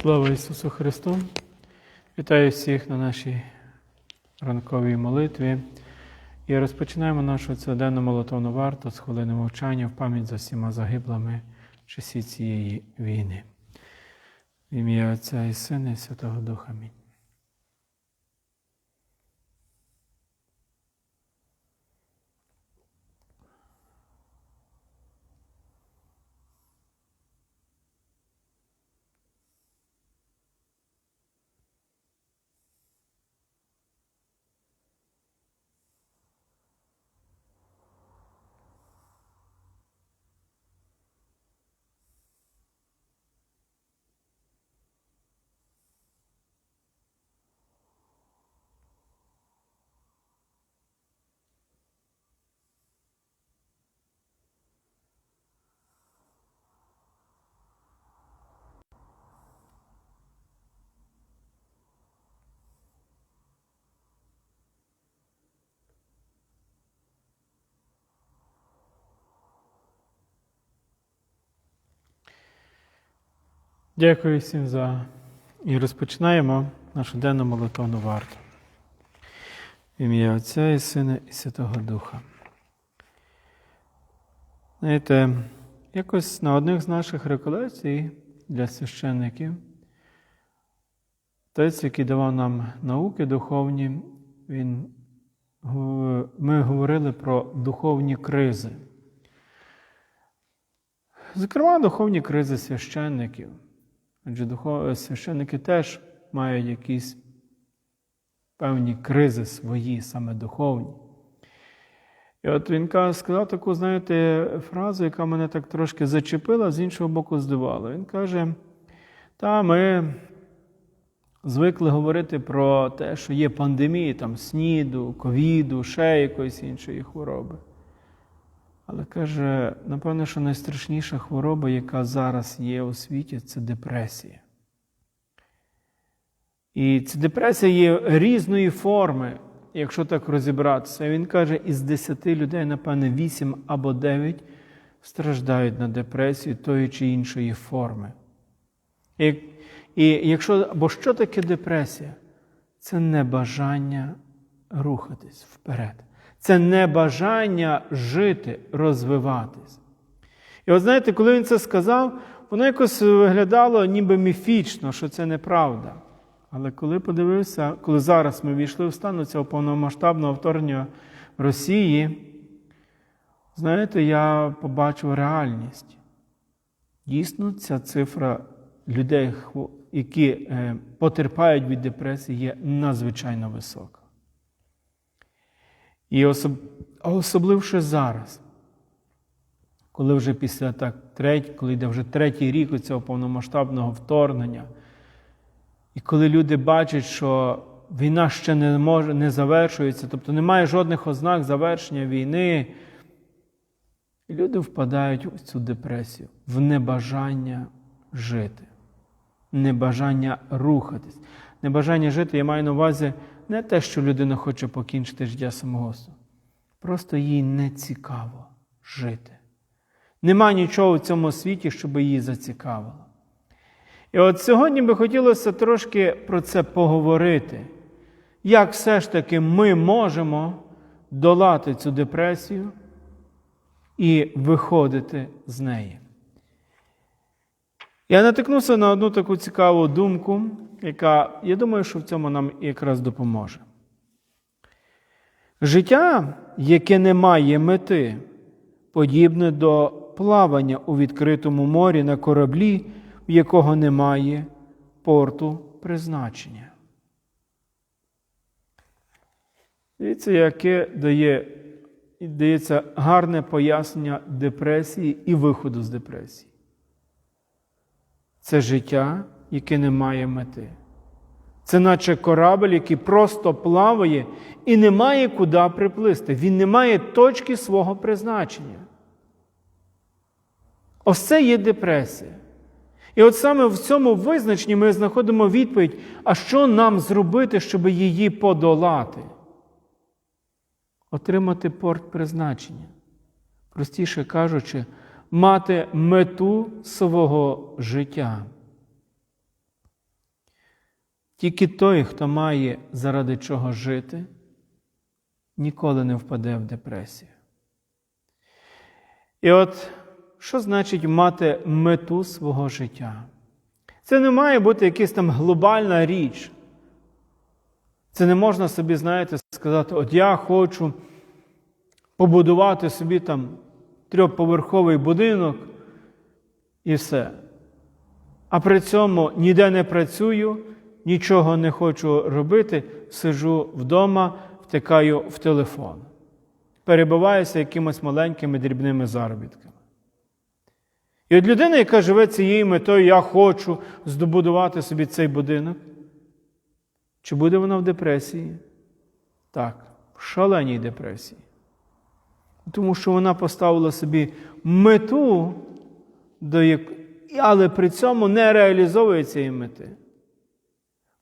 Слава Ісусу Христу! Вітаю всіх на нашій ранковій молитві. І розпочинаємо нашу цілоденну молотовну варту з хвилини мовчання в пам'ять за всіма загиблими в часі цієї війни. В ім'я Отця і Сина і Святого Духа. Амінь. Дякую всім за і розпочинаємо нашу денну молитовну варту. В ім'я Отця і Сина і Святого Духа. Знаєте, якось на одних з наших реколекцій для священників, отець, який давав нам науки духовні, він, ми говорили про духовні кризи. Зокрема, духовні кризи священників. Адже духов... священники теж мають якісь певні кризи свої, саме духовні. І от він сказав таку, знаєте, фразу, яка мене так трошки зачепила, з іншого боку, здивала. Він каже: та ми звикли говорити про те, що є пандемії, там сніду, ковіду, ще якоїсь іншої хвороби. Але каже, напевно, що найстрашніша хвороба, яка зараз є у світі, це депресія. І ця депресія є різної форми, якщо так розібратися. Він каже, із 10 людей, напевне, 8 або 9 страждають на депресію тої чи іншої форми. І, і якщо, Бо що таке депресія? Це небажання рухатись вперед це небажання жити, розвиватись. І от знаєте, коли він це сказав, воно якось виглядало ніби міфічно, що це неправда. Але коли подивився, коли зараз ми війшли в стан цього повномасштабного вторгнення Росії, знаєте, я побачив реальність. Дійсно, ця цифра людей, які е, потерпають від депресії, є надзвичайно висока. І особ... особливо зараз, коли вже після так, треть, коли йде вже третій рік у цього повномасштабного вторгнення, і коли люди бачать, що війна ще не може, не завершується, тобто немає жодних ознак завершення війни, і люди впадають у цю депресію, в небажання жити, небажання рухатись, небажання жити, я маю на увазі не те, що людина хоче покінчити життя самогубства. Просто їй не цікаво жити. Нема нічого в цьому світі, щоб її зацікавило. І от сьогодні би хотілося трошки про це поговорити. Як все ж таки ми можемо долати цю депресію і виходити з неї? Я натикнувся на одну таку цікаву думку, яка, я думаю, що в цьому нам якраз допоможе. Життя, яке не має мети, подібне до плавання у відкритому морі на кораблі, в якого немає порту призначення. Дивіться, яке дає, дається гарне пояснення депресії і виходу з депресії. Це життя, яке не має мети. Це наче корабель, який просто плаває і не має куди приплисти. Він не має точки свого призначення. Ось це є депресія. І от саме в цьому визначенні ми знаходимо відповідь, а що нам зробити, щоб її подолати? Отримати порт призначення. Простіше кажучи, мати мету свого життя. Тільки той, хто має заради чого жити, ніколи не впаде в депресію. І от що значить мати мету свого життя? Це не має бути якась там глобальна річ. Це не можна собі, знаєте, сказати, от я хочу побудувати собі там трьохповерховий будинок і все. А при цьому ніде не працюю, нічого не хочу робити, сижу вдома, втикаю в телефон, перебуваюся якимось маленькими дрібними заробітками. І от людина, яка живе цією метою, я хочу здобудувати собі цей будинок, чи буде вона в депресії? Так, в шаленій депресії. Тому що вона поставила собі мету, до як... але при цьому не реалізовує цієї мети.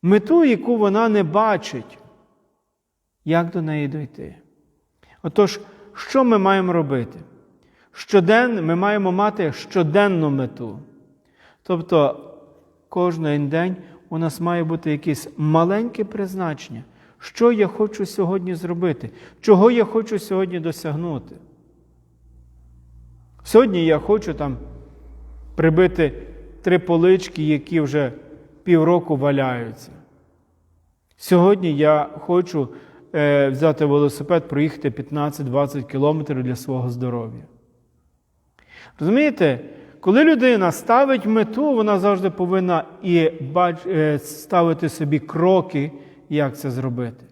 Мету, яку вона не бачить, як до неї дойти. Отож, що ми маємо робити? Щоденно ми маємо мати щоденну мету. Тобто, кожен день у нас має бути якесь маленьке призначення, що я хочу сьогодні зробити, чого я хочу сьогодні досягнути. Сьогодні я хочу там прибити три полички, які вже півроку валяються. Сьогодні я хочу е, взяти велосипед, проїхати 15-20 кілометрів для свого здоров'я. Розумієте, коли людина ставить мету, вона завжди повинна і е, ставити собі кроки, як це зробити.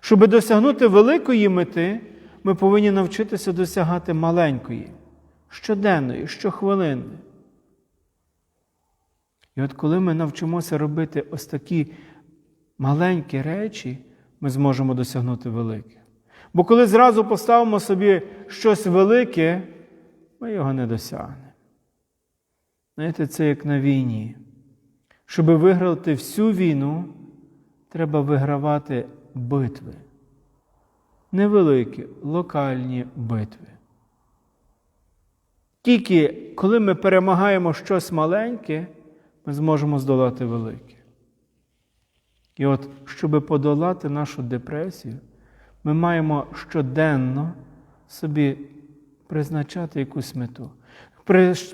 Щоб досягнути великої мети, ми повинні навчитися досягати маленької, щоденної, щохвилинної. І от коли ми навчимося робити ось такі маленькі речі, ми зможемо досягнути велике. Бо коли зразу поставимо собі щось велике, ми його не досягнемо. Знаєте, це як на війні. Щоб виграти всю війну, треба вигравати битви. Невеликі, локальні битви. Тільки коли ми перемагаємо щось маленьке, ми зможемо здолати велике. І от, щоб подолати нашу депресію, ми маємо щоденно собі призначати якусь мету,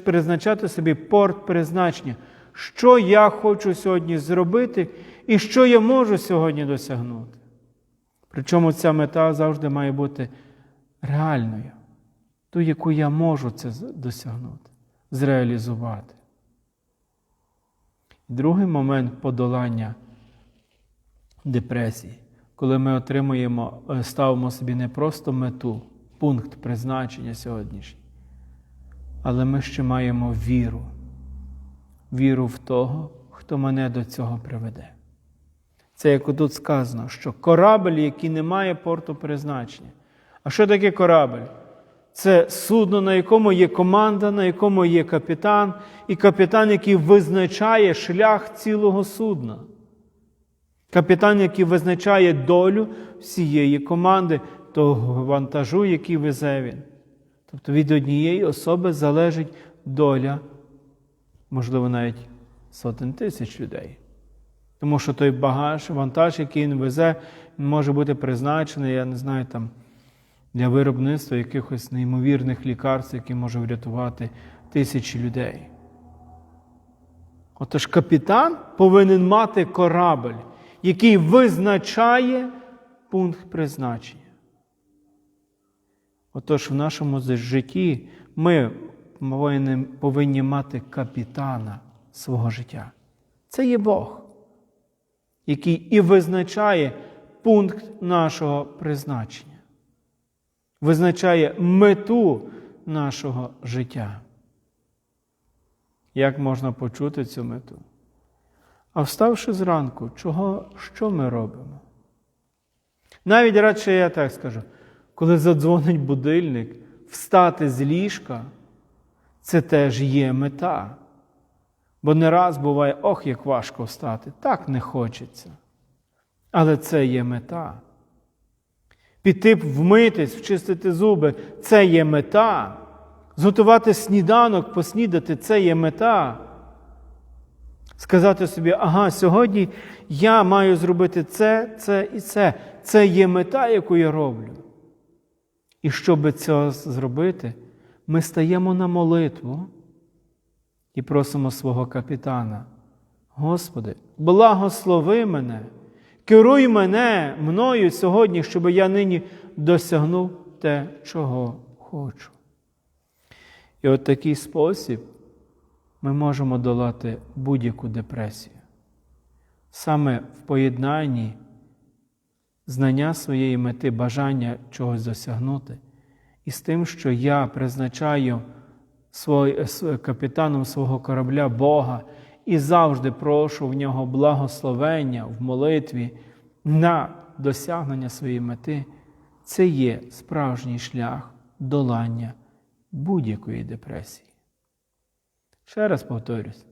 призначати собі порт призначення, що я хочу сьогодні зробити і що я можу сьогодні досягнути. Причому ця мета завжди має бути реальною, ту, яку я можу це досягнути, зреалізувати. Другий момент подолання депресії, коли ми отримуємо, ставимо собі не просто мету, пункт призначення сьогоднішній, але ми ще маємо віру, віру в того, хто мене до цього приведе. Це як тут сказано, що корабль, який не має порту призначення. А що таке корабль? Це судно, на якому є команда, на якому є капітан, і капітан, який визначає шлях цілого судна. Капітан, який визначає долю всієї команди, того вантажу, який везе він. Тобто від однієї особи залежить доля, можливо, навіть сотень тисяч людей. Тому що той багаж, вантаж, який він везе, може бути призначений, я не знаю, там, для виробництва якихось неймовірних лікарств, які можуть врятувати тисячі людей. Отож, капітан повинен мати корабль, який визначає пункт призначення. Отож, в нашому житті ми повинні, мати капітана свого життя. Це є Бог, який і визначає пункт нашого призначення, визначає мету нашого життя. Як можна почути цю мету? А вставши зранку, чого, що ми робимо? Навіть радше я так скажу, коли задзвонить будильник, встати з ліжка, це теж є мета. Бо не раз буває, ох, як важко встати, так не хочеться. Але це є мета. Піти вмитись, вчистити зуби це є мета. Зготувати сніданок, поснідати це є мета. Сказати собі, ага, сьогодні я маю зробити це, це і це. Це є мета, яку я роблю. І щоб це зробити, ми стаємо на молитву і просимо свого капітана. Господи, благослови мене, керуй мене мною сьогодні, щоб я нині досягнув те, чого хочу. І от такий спосіб ми можемо долати будь-яку депресію. Саме в поєднанні знання своєї мети, бажання чогось досягнути, і з тим, що я призначаю свой, капітаном свого корабля Бога і завжди прошу в нього благословення в молитві на досягнення своєї мети, це є справжній шлях долання будь-якої депресії. Ще раз повторюсь,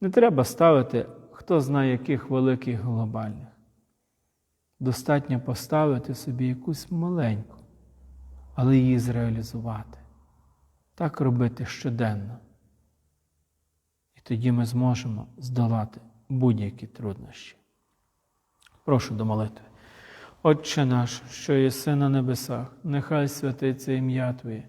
не треба ставити хто знає яких великих глобальних. Достатньо поставити собі якусь маленьку, але її зреалізувати. Так робити щоденно. І тоді ми зможемо здолати будь-які труднощі. Прошу до молитви. Отче наш, що єси на небесах, нехай святиться ім'я Твоє,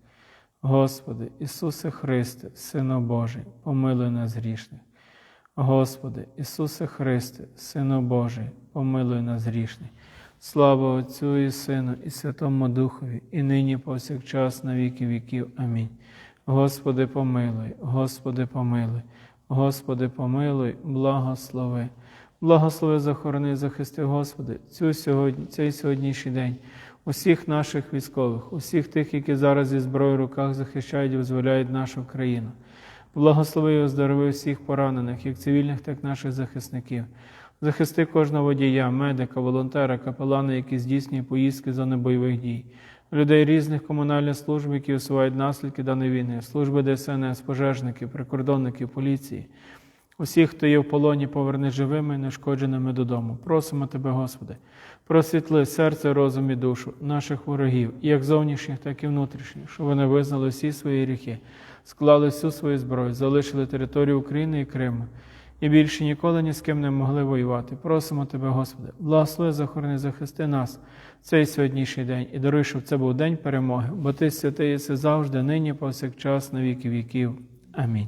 Господи, Ісусе Христе, Сино Божий, помилуй нас грішних. Господи, Ісусе Христе, Сино Божий, помилуй нас грішних. Слава Отцю і Сину, і Святому Духові, і нині повсякчас на віки віків. Амінь. Господи, помилуй, Господи, помилуй, Господи, помилуй, благослови. Благослови, захорони, захисти, Господи, цю сьогодні, цей сьогоднішній день, усіх наших військових, усіх тих, які зараз зі зброєю в руках захищають і визволяють нашу країну. Благослови і оздорови всіх поранених, як цивільних, так і наших захисників. Захисти кожного водія, медика, волонтера, капелана, які здійснюють поїздки зони бойових дій, людей різних комунальних служб, які усувають наслідки даної війни, служби ДСНС, пожежників, прикордонників, поліції. Усіх, хто є в полоні, поверни живими і нешкодженими додому. Просимо Тебе, Господи, просвітли серце, розум і душу наших ворогів, як зовнішніх, так і внутрішніх, щоб вони визнали всі свої гріхи, склали всю свою зброю, залишили територію України і Криму. І більше ніколи ні з ким не могли воювати. Просимо Тебе, Господи, благослови, захорони, захисти нас цей сьогоднішній день і даруй, щоб це був день перемоги, бо Ти святий єси завжди, нині, повсякчас, на віки віків. Амінь.